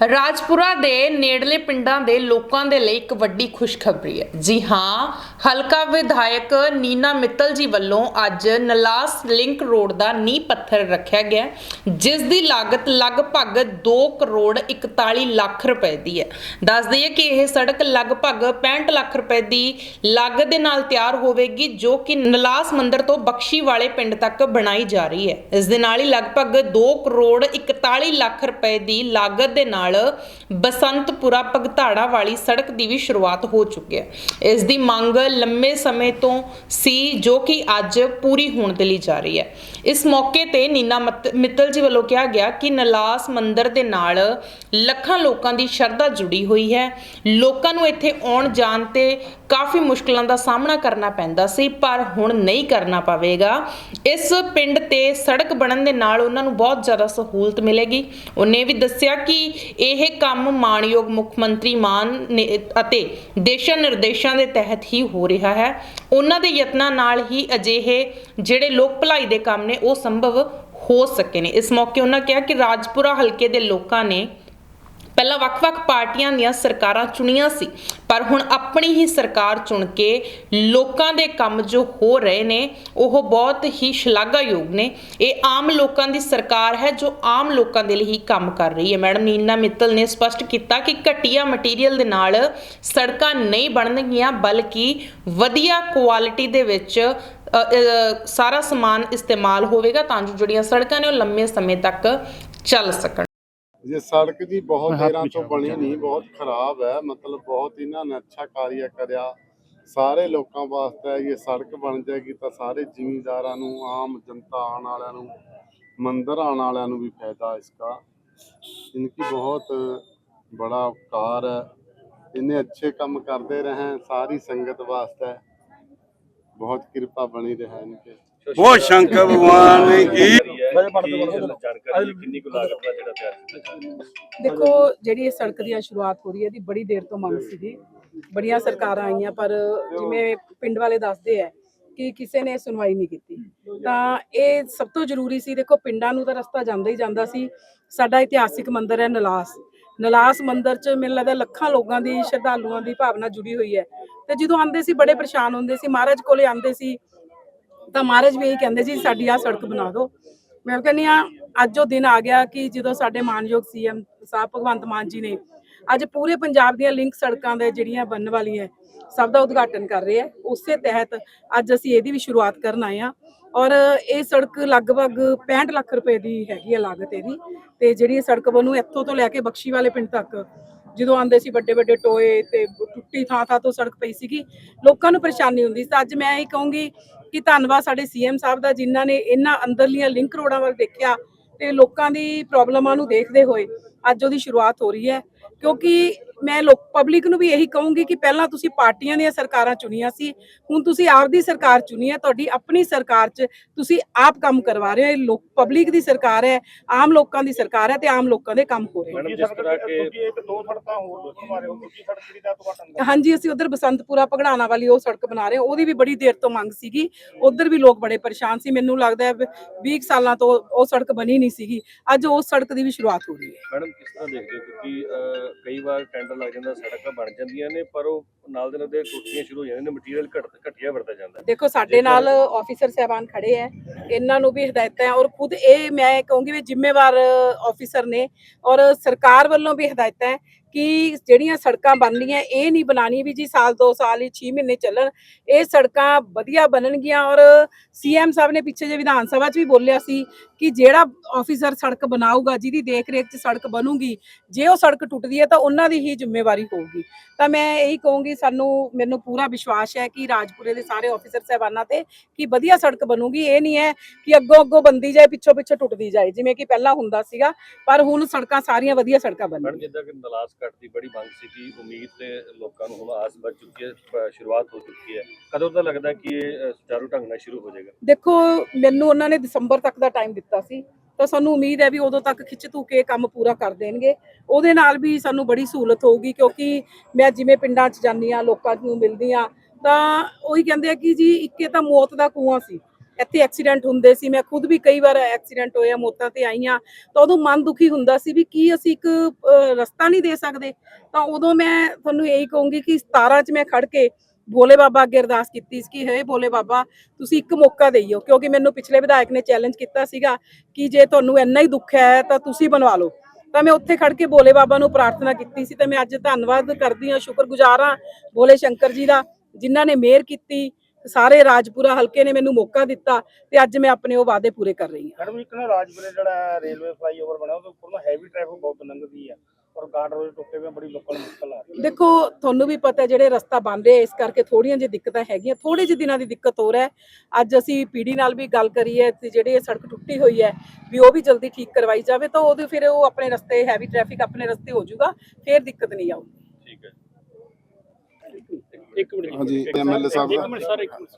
ਰਾਜਪੁਰਾ ਦੇ ਨੇੜਲੇ ਪਿੰਡਾਂ ਦੇ ਲੋਕਾਂ ਦੇ ਲਈ ਇੱਕ ਵੱਡੀ ਖੁਸ਼ਖਬਰੀ ਹੈ। ਜੀ ਹਾਂ, ਹਲਕਾ ਵਿਧਾਇਕ ਨੀਨਾ ਮਿੱਤਲ ਜੀ ਵੱਲੋਂ ਅੱਜ ਨਲਾਸ ਲਿੰਕ ਰੋਡ ਦਾ ਨੀਂਹ ਪੱਥਰ ਰੱਖਿਆ ਗਿਆ ਜਿਸ ਦੀ ਲਾਗਤ ਲਗਭਗ 2 ਕਰੋੜ 41 ਲੱਖ ਰੁਪਏ ਦੀ ਹੈ। ਦੱਸ ਦਈਏ ਕਿ ਇਹ ਸੜਕ ਲਗਭਗ 65 ਲੱਖ ਰੁਪਏ ਦੀ ਲਾਗਤ ਦੇ ਨਾਲ ਤਿਆਰ ਹੋਵੇਗੀ, ਜੋ ਕਿ ਨਲਾਸ ਮੰਦਰ ਤੋਂ ਬਖਸ਼ੀ ਵਾਲੇ ਪਿੰਡ ਤੱਕ ਬਣਾਈ ਜਾ ਰਹੀ ਹੈ। ਇਸ ਦੇ ਨਾਲ ਹੀ ਲਗਭਗ 2 ਕਰੋੜ 41 ਲੱਖ ਰੁਪਏ ਦੀ ਲਾਗਤ ਦੇ ਨਾਲ ਬਸੰਤਪੁਰਾ ਭਗਤਾੜਾ ਵਾਲੀ ਸੜਕ ਦੀ ਵੀ ਸ਼ੁਰੂਆਤ ਹੋ ਚੁੱਕੀ ਹੈ। ਇਸ ਦੀ ਮੰਗ ਲੰਮੇ ਸਮੇਂ ਤੋਂ ਸੀ, ਜੋ ਕਿ ਅੱਜ ਪੂਰੀ ਹੋਣ ਦੇ ਲਈ ਜਾ ਰਹੀ ਹੈ। ਇਸ ਮੌਕੇ ਤੇ ਨੀਨਾ ਮਿੱਤਲ ਜੀ ਵੱਲੋਂ ਕਿਹਾ ਗਿਆ ਕਿ ਨਲਾਸ ਮੰਦਿਰ ਦੇ ਨਾਲ ਲੱਖਾਂ ਲੋਕਾਂ ਦੀ ਸ਼ਰਧਾ ਜੁੜੀ ਹੋਈ ਹੈ। ਲੋਕਾਂ ਨੂੰ ਇੱਥੇ ਆਉਣ ਜਾਣ ਤੇ ਕਾਫੀ ਮੁਸ਼ਕਲਾਂ ਦਾ ਸਾਹਮਣਾ ਕਰਨਾ ਪੈਂਦਾ ਸੀ, ਪਰ ਹੁਣ ਨਹੀਂ ਕਰਨਾ ਪਵੇਗਾ। ਇਸ ਪਿੰਡ ਤੇ ਸੜਕ ਬਣਨ ਦੇ ਨਾਲ ਉਹਨਾਂ ਨੂੰ ਬਹੁਤ ਜ਼ਿਆਦਾ ਸਹੂਲਤ ਮਿਲੇਗੀ। ਉਹਨੇ ਵੀ ਦੱਸਿਆ ਕਿ ਇਹ ਕੰਮ ਮਾਣਯੋਗ ਮੁੱਖ ਮੰਤਰੀ ਮਾਨ ਨੇ ਅਤੇ ਦੇਸ਼ਾਂ ਨਿਰਦੇਸ਼ਾਂ ਦੇ ਤਹਿਤ ਹੀ ਹੋ ਰਿਹਾ ਹੈ। ਉਹਨਾਂ ਦੇ ਯਤਨਾਂ ਨਾਲ ਹੀ ਅਜਿਹੇ ਜਿਹੜੇ ਲੋਕ ਭਲਾਈ ਦੇ ਕੰਮ ਨੇ, ਉਹ ਸੰਭਵ ਹੋ ਸਕੇ ਨੇ। ਇਸ ਮੌਕੇ ਉਹਨਾਂ ਕਿਹਾ ਕਿ ਰਾਜਪੁਰਾ ਹਲਕੇ ਦੇ ਲੋਕਾਂ ਨੇ ਪਹਿਲਾਂ ਵੱਖ-ਵੱਖ ਪਾਰਟੀਆਂ ਦੀਆਂ ਸਰਕਾਰਾਂ ਚੁਣੀਆਂ ਸੀ, ਪਰ ਹੁਣ ਆਪਣੀ ਹੀ ਸਰਕਾਰ ਚੁਣ ਕੇ ਲੋਕਾਂ ਦੇ ਕੰਮ ਜੋ ਹੋ ਰਹੇ ਨੇ, ਉਹ ਬਹੁਤ ਹੀ ਸ਼ਲਾਘਾਯੋਗ ਨੇ। ਇਹ ਆਮ ਲੋਕਾਂ ਦੀ ਸਰਕਾਰ ਹੈ ਜੋ ਆਮ ਲੋਕਾਂ ਦੇ ਲਈ ਹੀ ਕੰਮ ਕਰ ਰਹੀ ਹੈ। ਮੈਡਮ ਨੀਨਾ ਮਿੱਤਲ ਨੇ ਸਪਸ਼ਟ ਕੀਤਾ ਕਿ ਘਟੀਆ ਮਟੀਰੀਅਲ ਦੇ ਨਾਲ ਸੜਕਾਂ ਨਹੀਂ ਬਣਨਗੀਆਂ, ਬਲਕਿ ਵਧੀਆ ਕੁਆਲਿਟੀ ਦੇ ਵਿੱਚ ਸਾਰਾ ਸਮਾਨ ਇਸਤੇਮਾਲ ਹੋਵੇਗਾ ਤਾਂ ਜੋ ਜਿਹੜੀਆਂ ਸੜਕਾਂ ਨੇ ਉਹ ਲੰਮੇ ਸਮੇਂ ਤੱਕ ਚੱਲ ਸਕਣ। ਜੇ ਸੜਕ ਜੀ ਬਹੁਤ ਦੇਰਾਂ ਤੋਂ ਬਣੀ ਨਹੀਂ ਬਹੁਤ ਖਰਾਬ ਹੈ ਮਤਲਬ ਬਹੁਤ ਇਹਨਾਂ ਨੇ ਅੱਛਾ ਕਾਰਿਆ ਕਰਿਆ। ਸਾਰੇ ਲੋਕਾਂ ਵਾਸਤੇ ਇਹ ਸੜਕ ਬਣ ਜਾਏਗੀ ਤਾਂ ਸਾਰੇ ਜ਼ਿਮੀਂਦਾਰਾਂ ਨੂੰ ਆਮ ਜਨਤਾ ਆਣ ਵਾਲਿਆਂ ਨੂੰ ਮੰਦਰ ਆਣ ਵਾਲਿਆਂ ਨੂੰ ਵੀ ਫਾਇਦਾ ਇਸ ਦਾ ਇਨਕੀ ਬਹੁਤ ਬੜਾ ਉਪਕਾਰ ਹੈ। ਇਹਨੇ ਅੱਛੇ ਕੰਮ ਕਰਦੇ ਰਹੇ ਸਾਰੀ ਸੰਗਤ ਵਾਸਤੇ ਬਹੁਤ ਕਿਰਪਾ ਬਣੀ ਰਹੇ ਇਨਕੇ। ਬਹੁਤ ਸ਼ੰਕਰ ਭਗਵਾਨ ਕੀ ਦਾ ਦੇਖੋ ਜਿਹੜੀ ਇਹ ਸੜਕ ਦੀ ਸ਼ੁਰੂਆਤ ਹੋ ਰਹੀ ਹੈ ਇਹਦੀ ਬੜੀ ਦੇਰ ਤੋਂ ਮੰਗ ਸੀਗੀ। ਬੜੀਆਂ ਸਰਕਾਰਾਂ ਆਈਆਂ ਪਰ ਜਿਵੇਂ ਪਿੰਡ ਵਾਲੇ ਦੱਸਦੇ ਆ ਕਿ ਕਿਸੇ ਨੇ ਸੁਣਵਾਈ ਨਹੀਂ ਕੀਤੀ। ਤਾਂ ਇਹ ਸਭ ਤੋਂ ਜ਼ਰੂਰੀ ਸੀ ਦੇਖੋ ਪਿੰਡਾਂ ਨੂੰ ਤਾਂ ਰਸਤਾ ਜਾਂਦਾ ਹੀ ਜਾਂਦਾ ਸੀ। ਸਾਡਾ ਇਤਿਹਾਸਿਕ ਮੰਦਿਰ ਹੈ ਨਲਾਸ। ਨਲਾਸ ਮੰਦਿਰ 'ਚ ਮੈਨੂੰ ਲੱਗਦਾ ਲੱਖਾਂ ਲੋਕਾਂ ਦੀ ਸ਼ਰਧਾਲੂਆਂ ਦੀ ਭਾਵਨਾ ਜੁੜੀ ਹੋਈ ਹੈ। ਤੇ ਜਦੋਂ ਆਉਂਦੇ ਸੀ ਬੜੇ ਪਰੇਸ਼ਾਨ ਹੁੰਦੇ ਸੀ। ਮਹਾਰਾਜ ਕੋਲੇ ਆਉਂਦੇ ਸੀ। ਤਾਂ ਮਹਾਰਾਜ ਵੀ ਇਹੀ ਕਹਿੰਦੇ ਜੀ, ਸਾਡੀ ਆ ਸੜਕ ਬਣਾ ਦਿਓ। ਮੈਂ ਕਹਿੰਦੀ ਆ ਅੱਜ ਉਹ ਦਿਨ ਆ ਗਿਆ ਕਿ ਜਦੋਂ ਸਾਡੇ ਮਾਨਯੋਗ ਸੀਐਮ ਸਾਹਿਬ ਭਗਵੰਤ ਮਾਨ ਜੀ ਨੇ ਅੱਜ ਪੂਰੇ ਪੰਜਾਬ ਦੀਆਂ ਲਿੰਕ ਸੜਕਾਂ ਦੇ ਜਿਹੜੀਆਂ ਬਣਨ ਵਾਲੀਆਂ ਸਭ ਦਾ ਉਦਘਾਟਨ ਕਰ ਰਹੇ ਆ। ਉਸੇ ਤਹਿਤ ਅੱਜ ਅਸੀਂ ਇਹਦੀ ਵੀ ਸ਼ੁਰੂਆਤ ਕਰਨ ਆਏ ਆ ਔਰ ਇਹ ਸੜਕ ਲਗਭਗ 65 ਲੱਖ ਰੁਪਏ ਦੀ ਹੈਗੀ ਹੈ ਲਾਗਤ ਇਹਦੀ ਤੇ ਜਿਹੜੀ ਇਹ ਸੜਕ ਬਣੂ ਇੱਥੋਂ ਤੋਂ ਲੈ ਕੇ ਬਖਸ਼ੀ ਵਾਲੇ ਪਿੰਡ ਤੱਕ ਜਦੋਂ ਆਂਦੇ ਸੀ ਵੱਡੇ ਵੱਡੇ ਟੋਏ ਤੇ ਟੁੱਟੀ ਥਾਂ ਥਾਂ ਤੋਂ ਸੜਕ ਪਈ ਸੀਗੀ, ਲੋਕਾਂ ਨੂੰ ਪਰੇਸ਼ਾਨੀ ਹੁੰਦੀ ਸੀ। ਤਾਂ ਅੱਜ ਮੈਂ ਇਹ ਕਹੂੰਗੀ ਕਿ ਧੰਨਵਾਦ ਸਾਡੇ ਸੀਐਮ ਸਾਹਿਬ ਦਾ ਜਿਨ੍ਹਾਂ ਨੇ ਇਹਨਾਂ ਅੰਦਰਲੀਆਂ ਲਿੰਕ ਰੋਡਾਂ ਵੱਲ ਦੇਖਿਆ ਤੇ ਲੋਕਾਂ ਦੀ ਪ੍ਰੋਬਲਮਾਂ ਨੂੰ ਦੇਖਦੇ ਹੋਏ ਅੱਜ ਉਹਦੀ ਸ਼ੁਰੂਆਤ ਹੋ ਰਹੀ ਹੈ। ਕਿਉਂਕਿ ਮੈਂ ਲੋਕ ਪਬਲਿਕ ਨੂੰ ਵੀ ਇਹੀ ਕਹੂੰਗੀ ਕਿ ਪਹਿਲਾਂ ਤੁਸੀਂ ਪਾਰਟੀਆਂ ਦੀਆਂ ਸਰਕਾਰਾਂ ਚੁਣੀਆਂ ਸੀ ਹੁਣ ਤੁਸੀਂ ਆਪਦੀ ਸਰਕਾਰ ਚੁਣੀ ਹੈ ਤੁਹਾਡੀ ਆਪਣੀ ਸਰਕਾਰ 'ਚ ਤੁਸੀਂ ਆਪ ਕੰਮ ਕਰਵਾ ਰਹੇ ਹੋ ਇਹ ਲੋਕ ਪਬਲਿਕ ਦੀ ਸਰਕਾਰ ਹੈ ਆਮ ਲੋਕਾਂ ਦੀ ਸਰਕਾਰ ਹੈ ਤੇ ਆਮ ਲੋਕਾਂ ਦੇ ਕੰਮ ਹੋ ਰਹੇ ਨੇ। ਮੈਡਮ ਜਿਸ ਤਰ੍ਹਾਂ ਕਿ ਇੱਕ ਦੋ ਸੜਕਾਂ ਹੋਰ ਦੱਸਣ ਬਾਰੇ ਹੋ ਦੂਜੀ ਸੜਕ ਜਿਹੜੀ ਦਾ ਉਦਘਾਟਨ ਹਾਂਜੀ ਅਸੀਂ ਉਧਰ ਬਸੰਤਪੁਰਾ ਭਗੜਾਣਾ ਵਾਲੀ ਉਹ ਸੜਕ ਬਣਾ ਰਹੇ ਹਾਂ ਉਹਦੀ ਵੀ ਬੜੀ ਦੇਰ ਤੋਂ ਮੰਗ ਸੀਗੀ ਉਧਰ ਵੀ ਲੋਕ ਬੜੇ ਪਰੇਸ਼ਾਨ ਸੀ ਮੈਨੂੰ ਲੱਗਦਾ ਹੈ 20 ਸਾਲਾਂ ਤੋਂ ਉਹ ਸੜਕ ਬਣੀ ਨਹੀਂ ਸੀਗੀ ਅੱਜ ਉਸ ਸੜਕ ਦੀ ਵੀ ਸ਼ੁਰੂਆਤ ਹੋ ਰਹੀ ਹੈ। ਮੈਡਮ ਕਿਸ ਤਰ੍ਹਾਂ ਦੇਖਦੇ ਹੋ? ਅਹ, ਕਈ ਵਾਰ ਟੈਂਡਰ ਲੱਗ ਜਾਂਦਾ ਸੜਕਾਂ ਬਣ ਜਾਂਦੀਆਂ ਨੇ ਪਰ ਉਹ ਨਾਲ ਦੇ ਨਾਲ ਦੇ ਟੁੱਟੀਆਂ ਸ਼ੁਰੂ ਹੋ ਜਾਂਦੀਆਂ ਨੇ ਮਟੀਰੀਅਲ ਘਟ ਘਟੀਆ ਵਰਤਿਆ ਜਾਂਦਾ। ਦੇਖੋ ਸਾਡੇ ਨਾਲ ਆਫੀਸਰ ਸਹਿਬਾਨ ਖੜੇ ਹੈ ਇਹਨਾਂ ਨੂੰ ਵੀ ਹਦਾਇਤਾਂ ਹੈ ਔਰ ਖੁਦ ਇਹ ਮੈਂ ਕਹੂੰਗੀ ਵੀ ਜ਼ਿੰਮੇਵਾਰ ਆਫੀਸਰ ਨੇ ਔਰ ਸਰਕਾਰ ਵੱਲੋਂ ਵੀ ਹਦਾਇਤਾਂ ਹੈ ਕਿ ਜਿਹੜੀਆਂ ਸੜਕਾਂ ਬਣਨੀਆਂ ਇਹ ਨਹੀਂ ਬਣਾਣੀ ਵੀ ਜੀ ਸਾਲ 2 ਸਾਲ ਹੀ 6 ਮਹੀਨੇ ਚੱਲਣ। ਇਹ ਸੜਕਾਂ ਵਧੀਆ ਬਣਨਗੀਆਂ ਔਰ ਸੀਐਮ ਸਾਹਿਬ ਨੇ ਪਿੱਛੇ ਜੇ ਵਿਧਾਨ ਸਭਾ 'ਚ ਵੀ ਬੋਲਿਆ ਸੀ ਕਿ ਜਿਹੜਾ ਆਫੀਸਰ ਸੜਕ ਬਣਾਊਗਾ ਜਿਹਦੀ ਦੇਖ ਰੇਖ 'ਚ ਸੜਕ ਬਣੂਗੀ ਜੇ ਉਹ ਸੜਕ ਟੁੱਟਦੀ ਹੈ ਤਾਂ ਉਹਨਾਂ ਦੀ ਹੀ ਜ਼ਿੰਮੇਵਾਰੀ ਹੋਊਗੀ। ਤਾਂ ਮੈਂ ਇਹੀ ਕਹੂੰਗੀ ਸਾਨੂੰ ਮੈਨੂੰ ਪੂਰਾ ਵਿਸ਼ਵਾਸ ਹੈ ਕਿ ਰਾਜਪੁਰੇ ਦੇ ਸਾਰੇ ਆਫੀਸਰ ਸਹਿਬਾਨਾਂ ਤੇ ਕਿ ਵਧੀਆ ਸੜਕ ਬਣੂਗੀ। ਇਹ ਨਹੀਂ ਹੈ ਕਿ ਅੱਗੋਂ ਅੱਗੋਂ ਬੰਦੀ ਜਾਏ ਪਿੱਛੋਂ ਪਿੱਛੋਂ ਟੁੱਟਦੀ ਜਾਏ ਜਿਵੇਂ ਕਿ ਪਹਿਲਾਂ ਹੁੰਦਾ ਸੀਗਾ ਪਰ ਹੁਣ ਸੜਕਾਂ ਸਾਰੀਆਂ ਵਧੀਆ ਸੜਕਾਂ ਜਿੱਦਾਂ ਕਿ ਨਲਾਸ ਘਟ ਦੀ ਬੜੀ ਮੰਗ ਸੀਗੀ। ਉਮੀਦ ਤੇ ਲੋਕਾਂ ਨੂੰ ਹੁਣ ਆਸ ਵੱਧ ਚੁੱਕੀ ਹੈ ਸ਼ੁਰੂਆਤ ਹੋ ਚੁੱਕੀ ਹੈ। ਕਦੋਂ ਤਾਂ ਲੱਗਦਾ ਕਿ ਇਹ ਸੁਚਾਰੂ ਢੰਗ ਨਾਲ ਸ਼ੁਰੂ ਹੋ ਜਾਏਗਾ? ਦੇਖੋ, ਮੈਨੂੰ ਉਹਨਾਂ ਨੇ ਦਸੰਬਰ ਤੱਕ ਦਾ ਟਾਈਮ ਦਿੱਤਾ ਸੀ। ਤਾਂ ਸਾਨੂੰ ਉਮੀਦ ਹੈ ਵੀ ਉਦੋਂ ਤੱਕ ਖਿੱਚ ਧੂ ਕੇ ਕੰਮ ਪੂਰਾ ਕਰ ਦੇਣਗੇ। ਉਹਦੇ ਨਾਲ ਵੀ ਸਾਨੂੰ ਬੜੀ ਸਹੂਲਤ ਹੋਊਗੀ ਕਿਉਂਕਿ ਮੈਂ ਜਿਵੇਂ ਪਿੰਡਾਂ 'ਚ ਜਾਂਦੀ ਆ ਲੋਕਾਂ ਨੂੰ ਮਿਲਦੀ ਆ ਤਾਂ ਉਹੀ ਕਹਿੰਦੇ ਆ ਕਿ ਜੀ, ਇੱਕੇ ਤਾਂ ਮੌਤ ਦਾ ਕੂਆਂ ਸੀ। ਇੱਥੇ ਐਕਸੀਡੈਂਟ ਹੁੰਦੇ ਸੀ, ਮੈਂ ਖੁਦ ਵੀ ਕਈ ਵਾਰ ਐਕਸੀਡੈਂਟ ਹੋਇਆ, ਮੌਤਾਂ ਤੇ ਆਈਆਂ ਤਾਂ ਉਦੋਂ ਮਨ ਦੁਖੀ ਹੁੰਦਾ ਸੀ ਵੀ ਕੀ ਅਸੀਂ ਇੱਕ ਰਸਤਾ ਨਹੀਂ ਦੇ ਸਕਦੇ। ਤਾਂ ਉਦੋਂ ਮੈਂ ਤੁਹਾਨੂੰ ਇਹੀ ਕਹੂੰਗੀ ਕਿ 17 ਚ ਮੈਂ ਖੜ ਕੇ ਭੋਲੇ ਬਾਬਾ ਅੱਗੇ ਅਰਦਾਸ ਕੀਤੀ ਸੀ ਕਿ, ਹੇ ਭੋਲੇ ਬਾਬਾ, ਤੁਸੀਂ ਇੱਕ ਮੌਕਾ ਦੇਈਓ। ਕਿਉਂਕਿ ਮੈਨੂੰ ਪਿਛਲੇ ਵਿਧਾਇਕ ਨੇ ਚੈਲੰਜ ਕੀਤਾ ਸੀਗਾ ਕਿ ਜੇ ਤੁਹਾਨੂੰ ਇੰਨਾ ਹੀ ਦੁੱਖ ਹੈ, ਤਾਂ ਤੁਸੀਂ ਬਣਵਾ ਲਓ। ਤਾਂ ਮੈਂ ਉੱਥੇ ਖੜ ਕੇ ਭੋਲੇ ਬਾਬਾ ਨੂੰ ਪ੍ਰਾਰਥਨਾ ਕੀਤੀ ਸੀ। ਤੇ ਮੈਂ ਅੱਜ ਧੰਨਵਾਦ ਕਰਦੀ ਹਾਂ, ਸ਼ੁਕਰਗੁਜ਼ਾਰ ਹਾਂ ਭੋਲੇ ਸ਼ੰਕਰ ਜੀ ਦਾ, ਜਿਨ੍ਹਾਂ ਨੇ ਮਿਹਰ ਕੀਤੀ। ਸਾਰੇ ਰਾਜਪੁਰਾ ਹਲਕੇ ਨੇ ਮੈਨੂੰ ਮੌਕਾ ਦਿੱਤਾ ਤੇ ਅੱਜ ਮੈਂ ਆਪਣੇ ਉਹ ਵਾਅਦੇ ਪੂਰੇ ਕਰ ਰਹੀ ਹਾਂ। ਮੈਡਮ ਇੱਕ ਨਾ ਰਾਜਪੁਰੇ ਜਿਹੜਾ ਰੇਲਵੇ ਫਲਾਈਓਵਰ ਬਣਿਆ ਉਹਦੇ ਉੱਪਰ ਨਾ ਹੈਵੀ ਟ੍ਰੈਫਿਕ ਬਹੁਤ ਲੰਘਦੀ ਹੈ ਔਰ ਗਾਰਡ ਰੋਡ ਟੁੱਟੇ ਹੋਏ ਬੜੀ ਲੋਕਾਂ ਨੂੰ ਮੁਸ਼ਕਲ ਆ ਰਹੀ ਦੇਖੋ ਤੁਹਾਨੂੰ ਵੀ ਪਤਾ ਜਿਹੜੇ ਰਸਤਾ ਬਣ ਰਹੇ ਇਸ ਕਰਕੇ ਥੋੜੀਆਂ ਜਿਹੀ ਦਿੱਕਤਾਂ ਹੈਗੀਆਂ ਥੋੜੇ ਜਿਹੇ ਦਿਨਾਂ ਦੀ ਦਿੱਕਤ ਹੋ ਰਿਹਾ ਹੈ। ਅੱਜ ਅਸੀਂ ਪੀਡੀ ਨਾਲ ਵੀ ਗੱਲ ਕਰੀ ਹੈ ਤੇ ਜਿਹੜੀ ਸੜਕ ਟੁੱਟੀ ਹੋਈ ਹੈ ਵੀ ਉਹ ਵੀ ਜਲਦੀ ਠੀਕ ਕਰਵਾਈ ਜਾਵੇ ਤਾਂ ਉਹਦੇ ਫਿਰ ਉਹ ਆਪਣੇ ਰਸਤੇ ਹੈਵੀ ਟ੍ਰੈਫਿਕ ਆਪਣੇ ਰਸਤੇ ਹੋ ਜਾਊਗਾ ਫਿਰ ਦਿੱਕਤ ਨਹੀਂ ਆਊਗੀ। ਇੱਕ ਮਿੰਟ ਹਾਂਜੀ, MLA ਸਾਹਿਬ ਇੱਕ ਦਾ- ਮਿੰਟ ਸਰ ਇੱਕ ਮਿੰਟ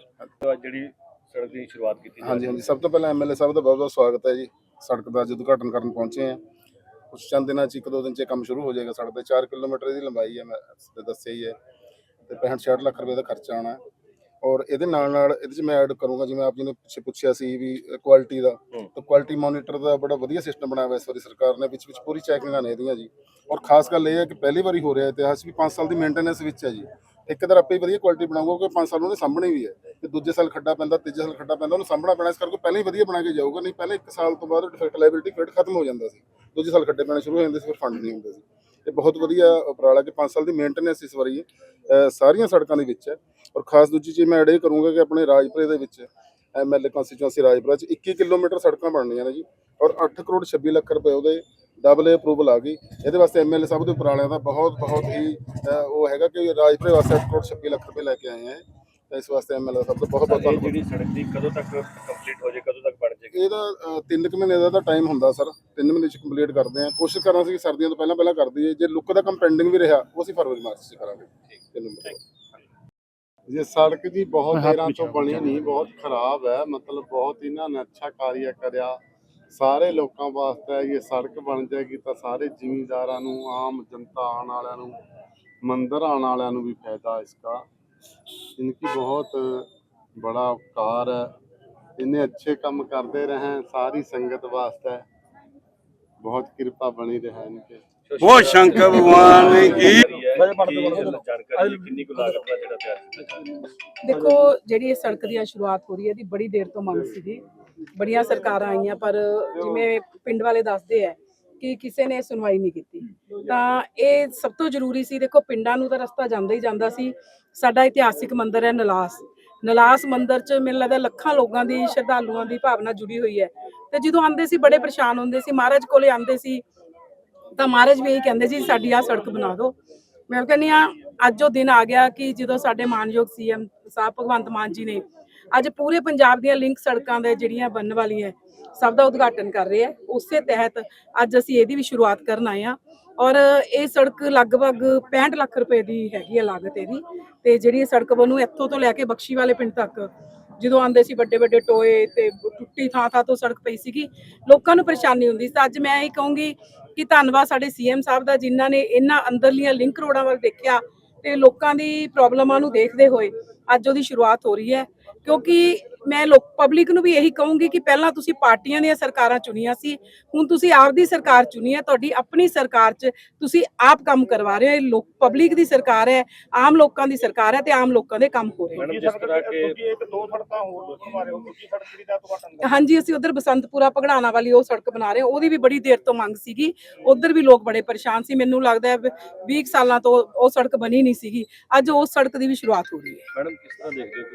sir। ਜਿਹੜੀ ਸੜਕ ਦੀ ਸ਼ੁਰੂਆਤ ਕੀਤੀ ਜਾ ਹਾਂਜੀ ਰਹੀ ਹੈ। ਹਾਂਜੀ ਸਭ ਤੋਂ ਪਹਿਲਾਂ ਐਮਐਲਏ ਸਾਹਿਬ ਦਾ ਬਹੁਤ ਬਹੁਤ ਸਵਾਗਤ ਹੈ ਜੀ। ਸੜਕ ਦਾ ਅੱਜ ਉਦਘਾਟਨ ਕਰਨ ਪਹੁੰਚੇ ਆ ਕੁਝ ਚੰਦ ਦਿਨਾਂ ਚ ਇੱਕ ਦੋ ਦਿਨ ਚ ਇਹ ਕੰਮ ਸ਼ੁਰੂ ਹੋ ਜਾਏਗਾ ਸੜਕ ਦੇ। 4 ਕਿਲੋਮੀਟਰ ਦੀ ਲੰਬਾਈ ਹੈ ਮੈਂ ਤੇ ਦੱਸਿਆ ਹੀ ਹੈ। ਤੇ 65 66 ਲੱਖ ਰੁਪਏ ਦਾ ਖਰਚਾ ਆਉਣਾ ਹੈ। ਔਰ ਇਹਦੇ ਨਾਲ ਨਾਲ ਇਹਦੇ ਚ ਮੈਂ ਐਡ ਕਰੂੰਗਾ ਜਿਵੇਂ ਆਪ ਜੀ ਨੇ ਪਿੱਛੇ ਪੁੱਛਿਆ ਸੀ ਵੀ ਕੁਆਲਿਟੀ ਦਾ। ਹੂੰ। ਤਾਂ ਕੁਆਲਿਟੀ ਮੋਨੀਟਰ ਦਾ ਬੜਾ ਵਧੀਆ ਸਿਸਟਮ ਬਣਾਇਆ ਹੋਇਆ ਇਸ ਵਾਰੀ ਸਰਕਾਰ ਨੇ ਵਿੱਚ ਵਿੱਚ ਪੂਰੀ ਚੈਕਿੰਗਾਂ ਨੇ ਇਹਦੀਆਂ ਜੀ। ਔਰ ਖਾਸ ਗੱਲ ਇਹ ਹੈ ਕਿ ਪਹਿਲੀ ਵਾਰੀ ਹੋ ਰਿਹਾ ਇਤਿਹਾਸ ਵੀ 5 ਸਾਲ ਦੀ ਮੇਨਟੇਨੈਂਸ ਵਿੱਚ ਹੈ ਜੀ। ਠੇਕੇਦਾਰ ਆਪੇ ਹੀ ਵਧੀਆ ਕੁਆਲਿਟੀ ਬਣਾਊਗਾ ਕਿ 5 ਸਾਲ ਉਹਨੇ ਸਾਹਮਣੇ ਵੀ ਹੈ। ਤੇ ਦੂਜੇ ਸਾਲ ਖੱਡਾ ਪੈਂਦਾ, ਤੀਜੇ ਸਾਲ ਖੱਡਾ ਪੈਂਦਾ, ਉਹਨੂੰ ਸਾਹਮਣਾ ਪੈਣਾ ਇਸ ਕਰਕੇ ਪਹਿਲਾਂ ਹੀ ਵਧੀਆ ਬਣਾ ਕੇ ਜਾਊਗਾ, ਨਹੀਂ ਪਹਿਲੇ 1 ਸਾਲ ਤੋਂ ਬਾਅਦ ਡਿਫੈਕਟ ਲਾਇਬਿਲਿਟੀ ਫਿਰ ਖਤਮ ਹੋ ਜਾਂਦਾ ਸੀ। ਦੂਜੇ ਸਾਲ ਖੱਡੇ ਪੈਣੇ ਸ਼ੁਰੂ ਹੋ ਜਾਂਦੇ ਸੀ, ਫਿਰ ਫੰਡ ਨਹੀਂ ਹੁੰਦੇ ਸੀ। ਇਹ ਬਹੁਤ ਵਧੀਆ ਉਪਰਾਲਾ ਕਿ 5 ਸਾਲ ਦੀ ਮੇਨਟੇਨੈਂਸ ਇਸ ਵਾਰੀ ਸਾਰੀਆਂ ਸੜਕਾਂ ਦੇ ਵਿੱਚ ਹੈ। ਔਰ ਖਾਸ ਦੂਜੀ ਚੀਜ਼ ਮੈਂ ਐਡ ਇਹ ਕਰੂੰਗਾ ਕਿ ਆਪਣੇ ਰਾਜਪੁਰੇ ਦੇ ਵਿੱਚ ਐਮਐਲਏ ਕੰਸਟੀਚੁਐਂਸੀ ਰਾਜਪੁਰਾ ਚ 21 ਕਿਲੋਮੀਟਰ ਸੜਕਾਂ ਬਣਨੀਆਂ ਨੇ ਜੀ। ਔਰ 8 ਕਰੋੜ 26 ਲੱਖ ਰੁਪਏ ਉਹਦੇ ਡਬਲ ਏ ਅਪਰੂਵਲ ਆ ਗਈ। ਇਹਦੇ ਵਾਸਤੇ ਐਮਐਲਏ ਸਾਹਿਬ ਦੇ ਉਪਰਾਲਿਆਂ ਦਾ ਬਹੁਤ ਬਹੁਤ ਹੀ ਉਹ ਹੈਗਾ ਕਿ ਰਾਜਪੁਰੇ ਵਾਸਤੇ 8 ਕਰੋੜ 26 ਲੱਖ ਰੁਪਏ ਲੈ ਕੇ ਆਏ ਤਾਂ ਇਸ ਵਾਸਤੇ ਐਮਐਲਏ ਸਾਹਿਬ ਦਾ ਬਹੁਤ ਬਹੁਤ ਧੰਨਵਾਦ। ਜਿਹੜੀ ਸੜਕ ਦੀ ਕਦੋਂ ਤੱਕ ਕੰਪਲੀਟ ਹੋ ਜਾਏ ਕਦੋਂ ਤੱਕ ਬਣ ਜਾਏਗੀ ਇਹਦਾ 3 ਕੁ ਮਹੀਨੇ ਦਾ ਤਾਂ ਟਾਈਮ ਹੁੰਦਾ ਸਰ। 3 ਮਹੀਨੇ ਚ ਕੰਪਲੀਟ ਕਰਦੇ ਆ। ਕੋਸ਼ਿਸ਼ ਕਰਾਂ ਸੀ ਕਿ ਸਰਦੀਆਂ ਤੋਂ ਪਹਿਲਾਂ ਪਹਿਲਾਂ ਕਰ ਦਈਏ। ਜੇ ਲੁੱਕ ਦਾ ਕੰਮ ਪੈਂਡਿੰਗ ਵੀ ਰਿਹਾ ਉਹ ਅਸੀਂ ਫਰਵਰੀ ਮਾਰਚ ਚ ਕਰਾਂਗੇ। ਠੀਕ। ਜੇ ਸੜਕ ਜੀ ਬਹੁਤ ਦੇਰਾਂ ਤੋਂ ਬਣੀ ਨਹੀਂ ਬਹੁਤ ਖਰਾਬ ਹੈ। ਮਤਲਬ ਬਹੁਤ ਇਹਨਾਂ ਨੇ ਅੱਛਾ ਕਾਰਿਆ ਕਰਿਆ। ਸਾਰੇ ਲੋਕਾਂ ਵਾਸਤੇ ਇਹ ਸੜਕ ਬਣ ਜਾਏਗੀ ਤਾਂ ਸਾਰੇ ਜ਼ਿਮੀਂਦਾਰਾਂ ਨੂੰ ਆਮ ਜਨਤਾ ਆਉਣ ਵਾਲਿਆਂ ਨੂੰ ਮੰਦਰ ਆਉਣ ਵਾਲਿਆਂ ਨੂੰ ਵੀ ਫਾਇਦਾ ਇਸਕਾ ਇਨਕੀ ਬਹੁਤ ਬੜਾ ਉਪਕਾਰ ਹੈ। ਇਹਨੇ ਅੱਛੇ ਕੰਮ ਕਰਦੇ ਰਹੇ ਸਾਰੀ ਸੰਗਤ ਵਾਸਤੇ ਬਹੁਤ ਕਿਰਪਾ ਬਣੀ ਰਹੇ ਇਨਕੇ। ਬਹੁਤ ਸ਼ੰਕਰ ਭਗਵਾਨ ਨੇ ਕੀ ਦੇਖੋ ਜਿਹੜੀ ਇਹ ਸੜਕ ਦੀ ਸ਼ੁਰੂਆਤ ਹੋ ਰਹੀ ਹੈ ਦੀ ਬੜੀ ਦੇਰ ਤੋਂ ਮੰਗ ਸੀਗੀ। ਬੜੀਆਂ ਸਰਕਾਰਾਂ ਆਈਆਂ, ਪਰ ਜਿਵੇਂ ਪਿੰਡ ਵਾਲੇ ਦੱਸਦੇ ਆ ਕਿ ਕਿਸੇ ਨੇ ਸੁਣਵਾਈ ਨਹੀਂ ਕੀਤੀ। ਤਾਂ ਇਹ ਸਭ ਤੋਂ ਜ਼ਰੂਰੀ ਸੀ, ਦੇਖੋ ਪਿੰਡਾਂ ਨੂੰ ਤਾਂ ਰਸਤਾ ਜਾਂਦਾ ਹੀ ਜਾਂਦਾ ਸੀ। ਸਾਡਾ ਇਤਿਹਾਸਿਕ ਮੰਦਿਰ ਹੈ ਨਲਾਸ। ਨਲਾਸ ਮੰਦਿਰ 'ਚ ਮੈਨੂੰ ਲੱਗਦਾ ਲੱਖਾਂ ਲੋਕਾਂ ਦੀ, ਸ਼ਰਧਾਲੂਆਂ ਦੀ ਭਾਵਨਾ ਜੁੜੀ ਹੋਈ ਹੈ। ਤੇ ਜਦੋਂ ਆਉਂਦੇ ਸੀ, ਬੜੇ ਪਰੇਸ਼ਾਨ ਹੁੰਦੇ ਸੀ। ਮਹਾਰਾਜ ਕੋਲੇ ਆਉਂਦੇ ਸੀ, ਤਾਂ ਮਹਾਰਾਜ ਵੀ ਇਹੀ ਕਹਿੰਦੇ ਸੀ, ਸਾਡੀ ਆ ਸੜਕ ਬਣਾ ਦਿਓ। ਮੈਂ ਕਹਿੰਦੀ ਆ ਅੱਜ ਉਹ ਦਿਨ ਆ ਗਿਆ ਕਿ ਜਦੋਂ ਸਾਡੇ ਮਾਨਯੋਗ ਸੀਐਮ ਸਾਹਿਬ ਭਗਵੰਤ ਮਾਨ ਜੀ ਨੇ ਅੱਜ ਪੂਰੇ ਪੰਜਾਬ ਦੀਆਂ ਲਿੰਕ ਸੜਕਾਂ ਦੇ ਜਿਹੜੀਆਂ ਬਣਨ ਵਾਲੀਆਂ ਸਭ ਦਾ ਉਦਘਾਟਨ ਕਰ ਰਹੇ ਆ ਉਸੇ ਤਹਿਤ ਅੱਜ ਅਸੀਂ ਇਹਦੀ ਵੀ ਸ਼ੁਰੂਆਤ ਕਰਨ ਆਏ ਆ ਔਰ ਇਹ ਸੜਕ ਲਗਭਗ 65 ਲੱਖ ਰੁਪਏ ਦੀ ਹੈਗੀ ਹੈ ਲਾਗਤ ਇਹਦੀ ਤੇ ਜਿਹੜੀ ਇਹ ਸੜਕ ਬਣੂ ਇੱਥੋਂ ਤੋਂ ਲੈ ਕੇ ਬਖਸ਼ੀ ਵਾਲੇ ਪਿੰਡ ਤੱਕ, ਜਦੋਂ ਆਉਂਦੇ ਸੀ ਵੱਡੇ ਵੱਡੇ ਟੋਏ ਤੇ ਟੁੱਟੀ ਥਾਂ ਥਾਂ ਤੋਂ ਸੜਕ ਪਈ ਸੀਗੀ, ਲੋਕਾਂ ਨੂੰ ਪਰੇਸ਼ਾਨੀ ਹੁੰਦੀ ਸੀ। ਤਾਂ ਅੱਜ ਮੈਂ ਇਹ ਕਹੂੰਗੀ ਕਿ ਧੰਨਵਾਦ ਸਾਡੇ ਸੀਐਮ ਸਾਹਿਬ ਦਾ ਜਿਨ੍ਹਾਂ ਨੇ ਇਹਨਾਂ ਅੰਦਰਲੀਆਂ ਲਿੰਕ ਰੋਡਾਂ ਵੱਲ ਦੇਖਿਆ ਤੇ ਲੋਕਾਂ ਦੀ ਪ੍ਰੋਬਲਮਾਂ ਨੂੰ ਦੇਖਦੇ ਹੋਏ ਅੱਜ ਉਹਦੀ ਸ਼ੁਰੂਆਤ ਹੋ ਰਹੀ ਹੈ ਕਿਉਂਕਿ ਮੈਂ ਲੋਕ ਪਬਲਿਕ ਨੂੰ ਵੀ ਇਹੀ ਕਹੂੰਗੀ ਕਿ ਪਹਿਲਾਂ ਤੁਸੀਂ ਪਾਰਟੀਆਂ ਦੀਆਂ ਸਰਕਾਰਾਂ ਚੁਣੀਆਂ ਸੀ ਹੁਣ ਤੁਸੀਂ ਆਪਦੀ ਸਰਕਾਰ ਚੁਣੀ ਹੈ ਤੁਹਾਡੀ ਆਪਣੀ ਸਰਕਾਰ 'ਚ ਤੁਸੀਂ ਆਪ ਕੰਮ ਕਰਵਾ ਰਹੇ ਹੋ ਇਹ ਲੋਕ ਪਬਲਿਕ ਦੀ ਸਰਕਾਰ ਹੈ ਆਮ ਲੋਕਾਂ ਦੀ ਸਰਕਾਰ ਹੈ ਤੇ ਆਮ ਲੋਕਾਂ ਦੇ ਕੰਮ ਹੋ ਰਹੇ ਮੈਡਮ ਦੂਜੀ ਜਿਸ ਸੜਕ ਤਰ੍ਹਾਂ ਕਿ ਦੂਜੀ ਇੱਕ ਦੋ ਸੜਕਾਂ ਹੋਰ ਦੱਸੋ ਮਾਰੇ ਹੋ ਦੂਜੀ ਸੜਕ ਦਾ ਹਾਂਜੀ ਅਸੀਂ ਉਧਰ ਬਸੰਤਪੁਰਾ ਭਗੜਾਣਾ ਵਾਲੀ ਉਹ ਸੜਕ ਬਣਾ ਰਹੇ ਹਾਂ ਉਹਦੀ ਵੀ ਬੜੀ ਦੇਰ ਤੋਂ ਮੰਗ ਸੀਗੀ ਉਧਰ ਵੀ ਲੋਕ ਬੜੇ ਪਰੇਸ਼ਾਨ ਸੀ ਮੈਨੂੰ ਲੱਗਦਾ ਹੈ 20 ਸਾਲਾਂ ਤੋਂ ਉਹ ਸੜਕ ਬਣੀ ਨਹੀਂ ਸੀਗੀ ਅੱਜ ਉਸ ਸੜਕ ਦੀ ਵੀ ਸ਼ੁਰੂਆਤ ਹੋ ਰਹੀ ਹੈ। ਮੈਡਮ ਕਿਸ ਤਰ੍ਹਾਂ ਦੇਖਦੇ ਹੋ?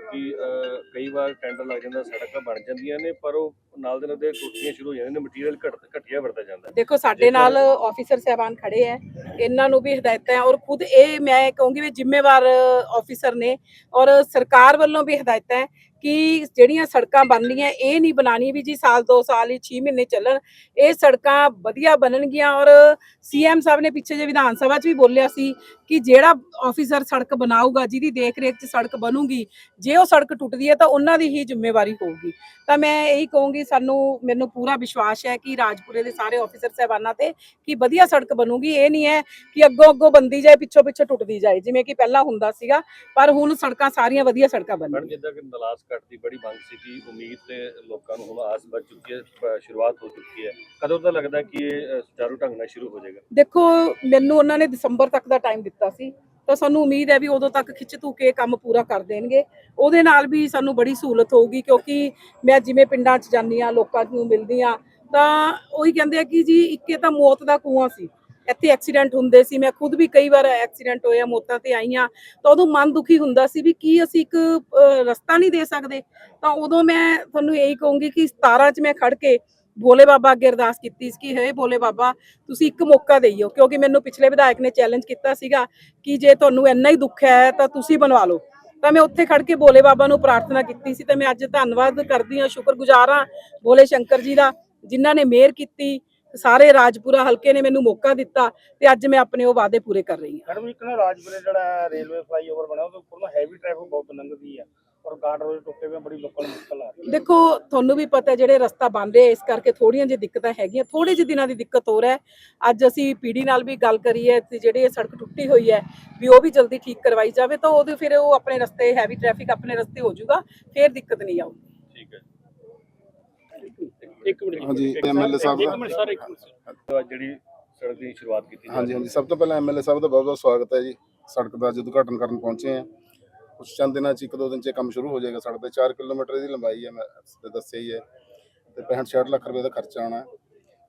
ਅਹ, ਕਈ ਵਾਰ ਟੈਂਡਰ ਲੱਗ ਜਾਂਦਾ ਸੜਕਾਂ ਬਣ ਜਾਂਦੀਆਂ ਨੇ ਪਰ ਉਹ ਨਾਲ ਦੇ ਨਾਲ ਦੇ ਟੁੱਟੀਆਂ ਸ਼ੁਰੂ ਹੋ ਜਾਂਦੀਆਂ ਨੇ ਮਟੀਰੀਅਲ ਘਟ ਘਟੀਆ ਵਰਤਿਆ ਜਾਂਦਾ ਦੇਖੋ ਸਾਡੇ ਨਾਲ ਆਫੀਸਰ ਸਹਿਬਾਨ ਖੜੇ ਹੈ ਇਹਨਾਂ ਨੂੰ ਵੀ ਹਦਾਇਤਾਂ ਔਰ ਖੁਦ ਇਹ ਮੈਂ ਕਹੂੰਗੀ ਵੀ ਜ਼ਿੰਮੇਵਾਰ ਆਫੀਸਰ ਨੇ ਔਰ ਸਰਕਾਰ ਵੱਲੋਂ ਵੀ ਹਦਾਇਤਾਂ ਹੈ ਕਿ ਜਿਹੜੀਆਂ ਸੜਕਾਂ ਬਣਨੀਆਂ ਇਹ ਨਹੀਂ ਬਣਾਣੀ ਵੀ ਜੀ ਸਾਲ 2 ਸਾਲ ਹੀ 6 ਮਹੀਨੇ ਚੱਲਣ। ਇਹ ਸੜਕਾਂ ਵਧੀਆ ਬਣਨਗੀਆਂ ਔਰ ਸੀਐਮ ਸਾਹਿਬ ਨੇ ਪਿੱਛੇ ਜੇ ਵਿਧਾਨ ਸਭਾ 'ਚ ਵੀ ਬੋਲਿਆ ਸੀ ਕਿ ਜਿਹੜਾ ਆਫੀਸਰ ਸੜਕ ਬਣਾਊਗਾ ਜਿਹਦੀ ਦੇਖ ਰੇਖ 'ਚ ਸੜਕ ਬਣੂਗੀ ਜੇ ਉਹ ਸੜਕ ਟੁੱਟਦੀ ਹੈ ਤਾਂ ਉਹਨਾਂ ਦੀ ਹੀ ਜ਼ਿੰਮੇਵਾਰੀ ਹੋਊਗੀ। ਤਾਂ ਮੈਂ ਇਹੀ ਕਹੂੰਗੀ ਸਾਨੂੰ ਮੈਨੂੰ ਪੂਰਾ ਵਿਸ਼ਵਾਸ ਹੈ ਕਿ ਰਾਜਪੁਰੇ ਦੇ ਸਾਰੇ ਆਫੀਸਰ ਸਹਿਬਾਨਾਂ ਤੇ ਕਿ ਵਧੀਆ ਸੜਕ ਬਣੂਗੀ। ਇਹ ਨਹੀਂ ਹੈ ਕਿ ਅੱਗੋਂ ਅੱਗੋਂ ਬੰਦੀ ਜਾਏ ਪਿੱਛੋਂ ਪਿੱਛੋਂ ਟੁੱਟਦੀ ਜਾਏ ਜਿਵੇਂ ਕਿ ਪਹਿਲਾਂ ਹੁੰਦਾ ਸੀਗਾ ਪਰ ਹੁਣ ਸੜਕਾਂ ਸਾਰੀਆਂ ਵਧੀਆ ਸੜਕਾਂ ਮੈਡਮ ਬਣਨਗੀਆਂ ਜਿੱਦਾਂ ਕਿ ਨਲਾਸ ਕੱਟ ਦੀ ਬੜੀ ਮੰਗ ਸੀ ਕਿ ਉਮੀਦ ਤੇ ਲੋਕਾਂ ਨੂੰ ਹੁਣ ਆਸ ਵੱਧ ਚੁੱਕੀ ਹੈ ਸ਼ੁਰੂਆਤ ਹੋ ਚੁੱਕੀ ਹੈ। ਕਦੋਂ ਦਾ ਲੱਗਦਾ ਕਿ ਇਹ ਸੁਚਾਰੂ ਢੰਗ ਨਾਲ ਸ਼ੁਰੂ ਹੋ ਜਾਏਗਾ? ਦੇਖੋ ਮੈਨੂੰ ਉਹਨਾਂ ਨੇ ਦਸੰਬਰ ਤੱਕ ਦਾ ਟਾਈਮ ਦਿੱਤਾ ਸੀ। ਤਾਂ ਸਾਨੂੰ ਉਮੀਦ ਹੈ ਵੀ ਉਦੋਂ ਤੱਕ ਖਿੱਚ ਧੂ ਕੇ ਕੰਮ ਪੂਰਾ ਕਰ ਦੇਣਗੇ। ਉਹਦੇ ਨਾਲ ਵੀ ਸਾਨੂੰ ਬੜੀ ਸਹੂਲਤ ਹੋਊਗੀ ਕਿਉਂਕਿ ਮੈਂ ਜਿਵੇਂ ਪਿੰਡਾਂ 'ਚ ਜਾਂਦੀ ਆ ਲੋਕਾਂ ਨੂੰ ਮਿਲਦੀ ਆ ਤਾਂ ਉਹੀ ਕਹਿੰਦੇ ਆ ਕਿ ਜੀ ਇੱਕੇ ਤਾਂ ਮੌਤ ਦਾ ਕੂਆਂ ਸੀ। ਇੱਥੇ ਐਕਸੀਡੈਂਟ ਹੁੰਦੇ ਸੀ। ਮੈਂ ਖੁਦ ਵੀ ਕਈ ਵਾਰ ਐਕਸੀਡੈਂਟ ਹੋਇਆ ਮੌਤਾਂ ਤੇ ਆਈਆਂ ਤਾਂ ਉਦੋਂ ਮਨ ਦੁਖੀ ਹੁੰਦਾ ਸੀ ਵੀ ਕੀ ਅਸੀਂ ਇੱਕ ਰਸਤਾ ਨਹੀਂ ਦੇ ਸਕਦੇ। ਤਾਂ ਉਦੋਂ ਮੈਂ ਤੁਹਾਨੂੰ ਇਹੀ ਕਹੂੰਗੀ ਕਿ 17 ਚ ਮੈਂ ਖੜ ਕੇ ਭੋਲੇ ਬਾਬਾ ਅੱਗੇ ਅਰਦਾਸ ਕੀਤੀ ਸੀ ਕਿ ਹੇ ਭੋਲੇ ਬਾਬਾ, ਤੁਸੀਂ ਇੱਕ ਮੌਕਾ ਦੇਈਓ, ਕਿਉਂਕਿ ਮੈਨੂੰ ਪਿਛਲੇ ਵਿਧਾਇਕ ਨੇ ਚੈਲੰਜ ਕੀਤਾ ਸੀਗਾ ਕਿ ਜੇ ਤੁਹਾਨੂੰ ਇੰਨਾ ਹੀ ਦੁੱਖ ਹੈ ਤਾਂ ਤੁਸੀਂ ਬਣਵਾ ਲਓ। ਤਾਂ ਮੈਂ ਉੱਥੇ ਖੜ ਕੇ ਭੋਲੇ ਬਾਬਾ ਨੂੰ ਪ੍ਰਾਰਥਨਾ ਕੀਤੀ ਸੀ ਤੇ ਮੈਂ ਅੱਜ ਧੰਨਵਾਦ ਕਰਦੀ ਹਾਂ, ਸ਼ੁਕਰਗੁਜ਼ਾਰ ਹਾਂ ਭੋਲੇ ਸ਼ੰਕਰ ਜੀ ਦਾ, ਜਿਨ੍ਹਾਂ ਨੇ ਮਿਹਰ ਕੀਤੀ, ਸਾਰੇ ਰਾਜਪੁਰਾ ਹਲਕੇ ਨੇ ਮੈਨੂੰ ਮੌਕਾ ਦਿੱਤਾ ਤੇ ਅੱਜ ਮੈਂ ਆਪਣੇ ਉਹ ਵਾਅਦੇ ਪੂਰੇ ਕਰ ਰਹੀ ਹਾਂ। ਮੈਡਮ, ਇੱਕ ਨਾ ਰਾਜਪੁਰੇ ਜਿਹੜਾ ਰੇਲਵੇ ਫਲਾਈਓਵਰ ਬਣਿਆ, ਉਹਦੇ ਉੱਪਰ ਨਾ ਹੈਵੀ ਟ੍ਰੈਫਿਕ ਬਹੁਤ ਲੰਘਦੀ ਆ। ਔਰ ਗਾਰਡ ਰੋਡ ਟੁੱਟੇ ਹੋਏ ਬੜੀ ਲੋਕਾਂ ਨੂੰ ਮੁਸ਼ਕਲ ਆ ਰਹੀ ਹੈ। ਦੇਖੋ ਤੁਹਾਨੂੰ ਵੀ ਪਤਾ ਜਿਹੜੇ ਰਸਤਾ ਬਣ ਰਹੇ ਇਸ ਕਰਕੇ ਥੋੜੀਆਂ ਜਿਹੀ ਦਿੱਕਤਾਂ ਹੈਗੀਆਂ। ਥੋੜੇ ਜਿਹੇ ਦਿਨਾਂ ਦੀ ਦਿੱਕਤ ਹੋ ਰਿਹਾ ਹੈ। ਅੱਜ ਅਸੀਂ ਪੀਡੀ ਨਾਲ ਵੀ ਗੱਲ ਕਰੀ ਹੈ ਤੇ ਜਿਹੜੀ ਇਹ ਸੜਕ ਟੁੱਟੀ ਹੋਈ ਹੈ ਵੀ ਉਹ ਵੀ ਜਲਦੀ ਠੀਕ ਕਰਵਾਈ ਜਾਵੇ ਤਾਂ ਉਹਦੇ ਫਿਰ ਉਹ ਆਪਣੇ ਰਸਤੇ ਹੈਵੀ ਟ੍ਰੈਫਿਕ ਆਪਣੇ ਰਸਤੇ ਹੋ ਜਾਊਗਾ ਫਿਰ ਦਿੱਕਤ ਨਹੀਂ ਆਊਗੀ। ਠੀਕ ਹੈ ਇੱਕ ਮਿੰਟ ਹਾਂਜੀ ਐਮਐਲਏ ਸਾਹਿਬ ਇੱਕ ਦਾ ਮਿੰਟ ਸਰ ਇੱਕ ਮਿੰਟ ਜਿਹੜੀ ਸੜਕ ਦੀ ਸ਼ੁਰੂਆਤ ਕੀਤੀ ਜਾ ਹਾਂਜੀ ਹਾਂਜੀ ਸਭ ਤੋਂ ਪਹਿਲਾਂ ਐਮਐਲਏ ਸਾਹਿਬ ਦਾ ਬਹੁਤ ਬਹੁਤ ਸਵਾਗਤ ਹੈ ਜੀ। ਸੜਕ ਦਾ ਅੱਜ ਉਦਘਾਟਨ ਕਰਨ ਪਹੁੰਚੇ ਆ ਕੁਝ ਚੰਦ ਦਿਨਾਂ ਚ ਇੱਕ ਦੋ ਦਿਨ ਚ ਇਹ ਕੰਮ ਸ਼ੁਰੂ ਹੋ ਜਾਏਗਾ। ਸੜਕ ਦੇ 4 ਕਿਲੋਮੀਟਰ ਦੀ ਲੰਬਾਈ ਹੈ ਮੈਂ ਤੇ ਦੱਸਿਆ ਹੀ ਹੈ। ਤੇ 65 66 ਲੱਖ ਰੁਪਏ ਦਾ ਖਰਚਾ ਆਉਣਾ ਹੈ।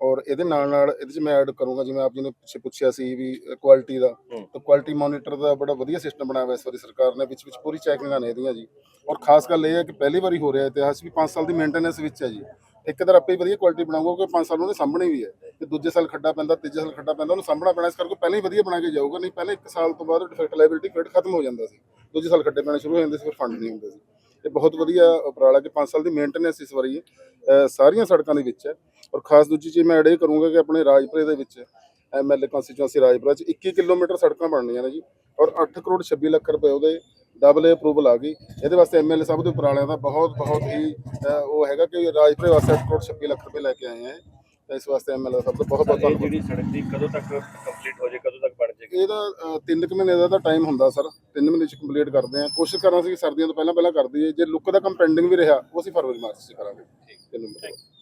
ਔਰ ਇਹਦੇ ਨਾਲ ਨਾਲ ਇਹਦੇ ਚ ਮੈਂ ਐਡ ਕਰੂੰਗਾ ਜਿਵੇਂ ਆਪ ਜੀ ਨੇ ਪਿੱਛੇ ਪੁੱਛਿਆ ਸੀ ਵੀ ਕੁਆਲਿਟੀ ਦਾ। ਤਾਂ ਕੁਆਲਿਟੀ ਮੋਨੀਟਰ ਦਾ ਬੜਾ ਵਧੀਆ ਸਿਸਟਮ ਬਣਾਇਆ ਹੋਇਆ ਇਸ ਵਾਰੀ ਸਰਕਾਰ ਨੇ ਵਿੱਚ ਵਿੱਚ ਪੂਰੀ ਚੈਕਿੰਗਾਂ ਨੇ ਇਹਦੀਆਂ ਜੀ। ਔਰ ਖਾਸ ਗੱਲ ਇਹ ਹੈ ਕਿ ਪਹਿਲੀ ਵਾਰੀ ਹੋ ਰਿਹਾ ਇਤਿਹਾਸ ਵੀ 5 ਸਾਲ ਦੀ ਮੇਨਟੇਨੈਂਸ ਵਿੱਚ ਹੈ ਜੀ। ਠੇਕੇਦਾਰ ਆਪੇ ਹੀ ਵਧੀਆ ਕੁਆਲਿਟੀ ਬਣਾਊਗਾ ਕਿਉਂਕਿ 5 ਸਾਲ ਉਹਨੇ ਸਾਹਮਣੇ ਵੀ ਹੈ। ਤੇ ਦੂਜੇ ਸਾਲ ਖੱਡਾ ਪੈਂਦਾ ਤੀਜੇ ਸਾਲ ਖੱਡਾ ਪੈਂਦਾ ਉਹਨੂੰ ਸਾਹਮਣਾ ਪੈਣਾ ਇਸ ਕਰਕੇ ਪਹਿਲਾਂ ਹੀ ਵਧੀਆ ਬਣਾ ਕੇ ਜਾਊਗਾ ਨਹੀਂ ਪਹਿਲੇ 1 ਸਾਲ ਤੋਂ ਬਾਅਦ ਡਿਫੈਕਟ ਲਾਇਬਿਲਿਟੀ ਫੇਡ ਖਤਮ ਹੋ ਜਾਂਦਾ ਸੀ। ਦੂਜੇ ਸਾਲ ਖੱਡੇ ਪੈਣੇ ਸ਼ੁਰੂ ਹੋ ਜਾਂਦੇ ਸੀ, ਫਿਰ ਫੰਡ ਨਹੀਂ ਹੁੰਦੇ ਸੀ। ਇਹ ਬਹੁਤ ਵਧੀਆ ਉਪਰਾਲਾ ਕਿ 5 ਸਾਲ ਦੀ ਮੇਨਟੇਨੈਂਸ ਇਸ ਵਾਰੀ ਸਾਰੀਆਂ ਸੜਕਾਂ ਦੇ ਵਿੱਚ ਹੈ। ਔਰ ਖਾਸ ਦੂਜੀ ਚੀਜ਼ ਮੈਂ ਐਡ ਇਹ ਕਰੂੰਗਾ ਕਿ ਆਪਣੇ ਰਾਜਪੁਰੇ ਦੇ ਵਿੱਚ ਐਮਐਲਏ ਕਨਸਟੀਚੁਐਂਸੀ ਰਾਜਪੁਰਾ ਚ 21 ਕਿਲੋਮੀਟਰ ਸੜਕਾਂ ਬਣਨੀਆਂ ਨੇ ਜੀ। ਔਰ 8 ਕਰੋੜ 26 ਲੱਖ ਰੁਪਏ ਉਹਦੇ ਡਬਲ ਅਪਰੂਵਲ ਆ ਗਈ। ਇਹਦੇ ਵਾਸਤੇ ਐਮਐਲਏ ਸਾਹਿਬ ਦੇ ਉਪਰਾਲਿਆਂ ਦਾ ਬਹੁਤ ਬਹੁਤ ਹੀ ਉਹ ਹੈਗਾ ਕਿ ਰਾਜਪੁਰੇ ਵਾਸਤੇ 8 ਕਰੋੜ 26 ਲੱਖ ਰੁਪਏ ਲੈ ਕੇ ਆਏ ਆ। ਤਾਂ ਇਸ ਵਾਸਤੇ ਐਮਐਲਏ ਸਾਹਿਬ ਦਾ ਬਹੁਤ ਬਹੁਤ ਧੰਨਵਾਦ। ਜਿਹੜੀ ਸੜਕ ਦੀ ਕਦੋਂ ਤੱਕ ਕੰਪਲੀਟ ਹੋ ਜਾਏ ਕਦੋਂ ਜਾਏਗੀ ਇਹਦਾ ਅਹ, ਤਿੰਨ ਕੁ ਮਹੀਨੇ ਦਾ ਤਾਂ ਟਾਈਮ ਹੁੰਦਾ ਸਰ ਤਿੰਨ ਮਹੀਨੇ ਚ ਕੰਪਲੀਟ ਕਰਦੇ ਆ ਕੋਸ਼ਿਸ਼ ਕਰਾਂ ਸੀ ਕਿ ਸਰਦੀਆਂ ਤੋਂ ਪਹਿਲਾਂ ਪਹਿਲਾਂ ਕਰ ਦਈਏ। ਜੇ ਲੁੱਕ ਦਾ ਕੰਮ ਪੈਂਡਿੰਗ ਵੀ ਰਿਹਾ ਉਹ ਅਸੀਂ ਫਰਵਰੀ ਮਾਰਚ ਚ ਕਰਾਂਗੇ। ਤਿੰਨ ਮਹੀਨੇ